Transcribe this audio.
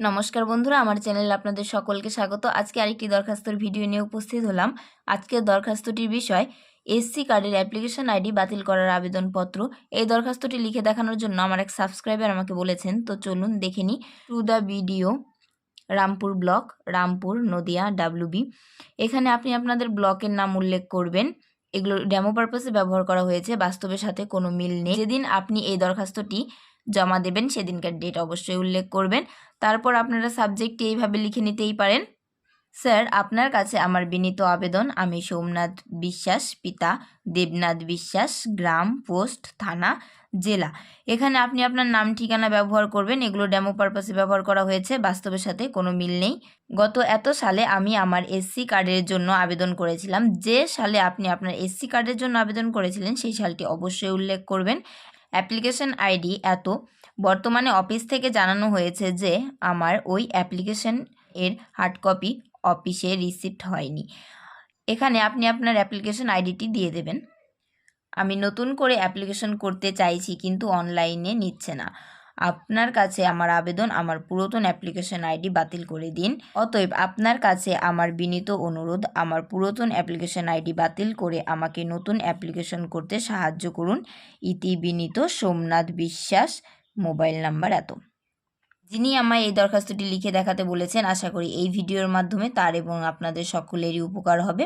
নমস্কার বন্ধুরা, আমার চ্যানেলে আপনাদের সকলকে স্বাগত। আজকে আরেকটি দরখাস্তর ভিডিও নিয়ে উপস্থিত হলাম। আজকের দরখাস্তটির বিষয়, এসসি কার্ডের অ্যাপ্লিকেশন আইডি বাতিল করার আবেদনপত্র। এই দরখাস্তটি লিখে দেখানোর জন্য আমার এক সাবস্ক্রাইবার আমাকে বলেছেন। তো চলুন দেখে নিই। To the video, Rampur block, Rampur, Nadia WB এখানে আপনি আপনাদের ব্লকের নাম উল্লেখ করবেন। এগুলো ডেমো পারপাসে ব্যবহার করা হয়েছে, বাস্তবের সাথে কোনো মিল নেই। যেদিন আপনি এই দরখাস্তটি জমা দেবেন, সেদিনকার ডেট অবশ্যই উল্লেখ করবেন। তারপর আপনারা সাবজেক্টটি এইভাবে লিখে নিতেই পারেন। স্যার, আপনার কাছে আমার বিনীত আবেদন, আমি সোমনাথ বিশ্বাস, পিতা দেবনাথ বিশ্বাস, গ্রাম, পোস্ট, থানা, জেলা। এখানে আপনি আপনার নাম, ঠিকানা ব্যবহার করবেন, এগুলো ডেমো পারপাসে ব্যবহার করা হয়েছে, বাস্তবের সাথে কোনো মিল নেই। গত এত সালে আমি আমার এসসি কার্ডের জন্য আবেদন করেছিলাম, যে সালে আপনি আপনার এসসি কার্ডের জন্য আবেদন করেছিলেন, সেই সালটি অবশ্যই উল্লেখ করবেন। অ্যাপ্লিকেশন আইডি এত, বর্তমানে অফিস থেকে জানানো হয়েছে যে, আমার ওই অ্যাপ্লিকেশন এর হার্ড কপি অফিসে রিসিপ্ট হয়নি। এখানে আপনি আপনার অ্যাপ্লিকেশন আইডিটি দিয়ে দেবেন। আমি নতুন করে অ্যাপ্লিকেশন করতে চাইছি, কিন্তু অনলাইনে নিচ্ছে না। আপনার কাছে আমার আবেদন, আমার পুরাতন অ্যাপ্লিকেশন আইডি বাতিল করে দিন। অতএব আপনার কাছে আমার বিনীত অনুরোধ, আমার পুরাতন অ্যাপ্লিকেশন আইডি বাতিল করে আমাকে নতুন অ্যাপ্লিকেশন করতে সাহায্য করুন। ইতি বিনীত সোমনাথ বিশ্বাস, মোবাইল নাম্বার এত। যিনি আমায় এই দরখাস্তটি লিখে দেখাতে বলেছেন, আশা করি এই ভিডিওর মাধ্যমে তার এবং আপনাদের সকলেরই উপকার হবে।